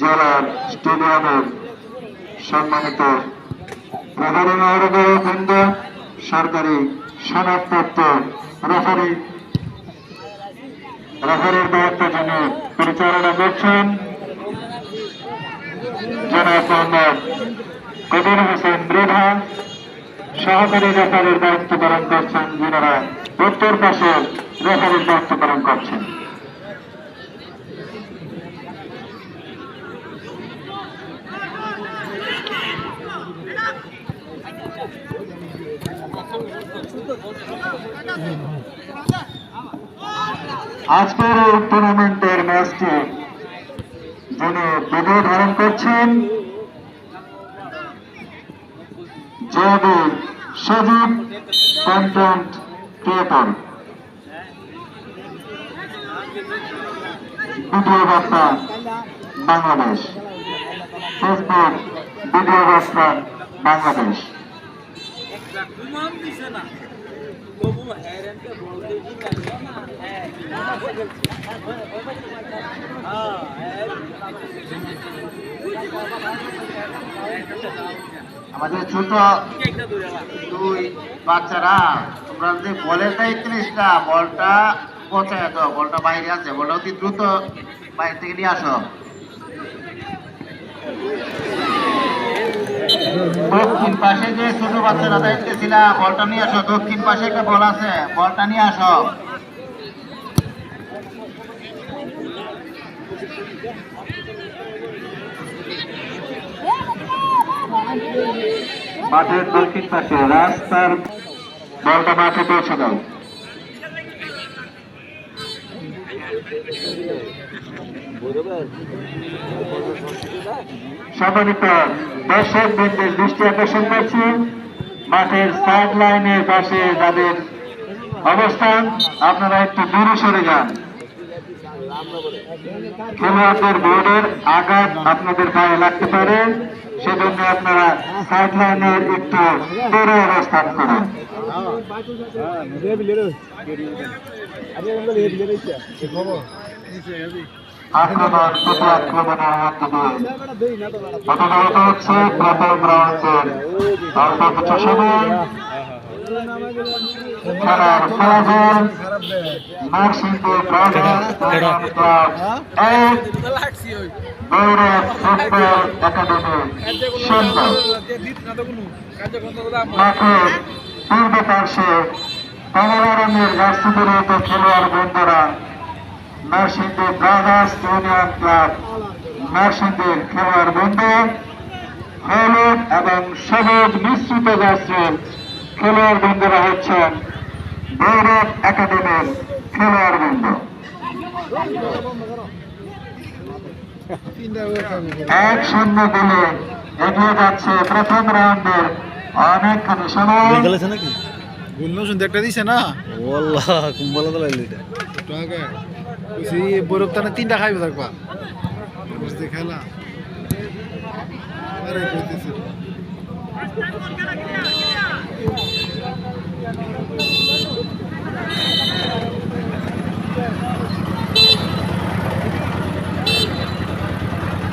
জেলার স্টেডিয়ামের সম্মানিত প্রধান বৃন্দ, সরকারি সনদপ্রাপ্ত রেফারি রেফারির দায়িত্ব যিনি পরিচালনা করছেন, জনাব মোহাম্মদ কবির হোসেন মৃধা সহকারী রেফারির দায়িত্ব পালন করছেন যিনারা উত্তর পাশে রেফারির দায়িত্ব পালন করছেন। আজকের এই টুর্নামেন্টের ম্যাচটি যিনি ভিডিও ধারণ করছেন জয়বি সজীব কন্টেন্ট ক্রিয়েটর ভিডিও বার্তা বাংলাদেশ ফেসবুক ভিডিও বার্তা বাংলাদেশ হ্যাঁ আমাদের ছোট দুই বাচ্চারা, তোমরা যদি বলের দায়িত্ব নিস বলটা পৌঁছায় তো বলটা বাইরে আছে, বলটা অতি দ্রুত বাইরে থেকে নিয়ে আসো। দক্ষিণ পাশে যে ছোট বাচ্চারা দায়িত্ব ছিল, বলটা নিয়ে আসো, দক্ষিণ পাশে একটা বল আছে, বলটা নিয়ে আসো। মাঠের দক্ষিণ পাশে রাস্তার বলটা মাঠে পৌঁছে দাও সম্মানিত দর্শক বৃন্দের দৃষ্টি আকর্ষণ করছি, মাঠের সাইড লাইনের পাশে যাদের অবস্থান, আপনারা একটু দূরে সরে যান। খেলোয়াড়দের বোর্ডের আঘাত আপনাদের গায়ে লাগতে পারে। সেজন্য আপনারা সাইড লাইনের একটু দূরে অবস্থান করুন। আক্রমণ প্রতি আক্রমণের মধ্যে অল্প কিছু সময়। খেলার ফলাফল নরসিংদী ব্রাদার্স ক্লাব এক গৌরব ফুটবল একাডেমি সুন্দর। মাঠের পূর্ব পার্শ্বে কমলা রঙের জার্সি পরিহিত খেলোয়াড় বন্ধুরা নরসিংদী ব্রাদার্স ইউনিয়ন ক্লাব নরসিংদীর খেলোয়াড় বন্ধু হলুদ এবং সবুজ মিশ্রিত জার্সির খেলোয়াড় বন্ধুরা হচ্ছেন গৌরব একাডেমির খেলোয়াড় বন্ধু এক শূন্য গোলে এগিয়ে যাচ্ছে প্রথম রাউন্ডের অনেকখানি সময়। নাকি? শুনতে একটা দিছে না। ওয়াল্লাহ কুম্বলা তো লাগল টাকা কইছি বরফ টানা তিনটা খাইবে থাকবা বুঝতে খেলা। আরে Gracias.